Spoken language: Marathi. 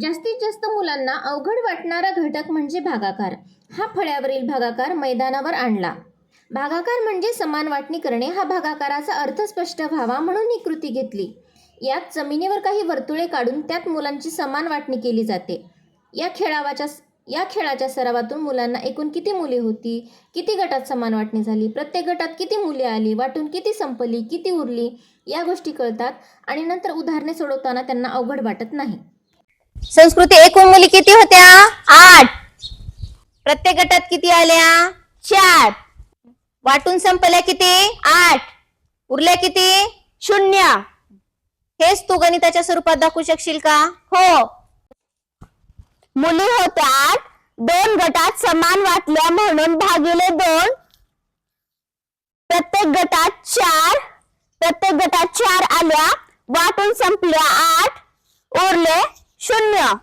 जास्तीत जास्त मुलांना अवघड वाटणारा घटक म्हणजे भागाकार. हा फळ्यावरील भागाकार मैदानावर आणला. भागाकार म्हणजे समान वाटणी करणे हा भागाकाराचा अर्थ स्पष्ट व्हावा म्हणून ही कृती घेतली. यात जमिनीवर काही वर्तुळे काढून त्यात मुलांची समान वाटणी केली जाते. या खेळावाच्या या खेळाच्या सरावातून मुलांना एकूण किती मुले होती? किती गटात समान वाटणी झाली? प्रत्येक गटात किती मुले आली? वाटून किती संपली? किती उरली? या गोष्टी कळतात आणि नंतर उदाहरणे सोडवताना त्यांना अवघड वाटत नाही. संस्कृती एकूण मुली किती होत्या? आठ. प्रत्येक गटात किती आल्या? चार. वाटून संपल्या किती? आठ. उरल्या किती? शून्य. हेच तू गणिताच्या स्वरूपात दाखवू शकशील का? हो. मुली होत्या दोन गटात समान वाटल्या म्हणून भागिले दोन. प्रत्येक गटात चार. प्रत्येक गटात चार आल्या. वाटून संपल्या आठ. उरले शून्य.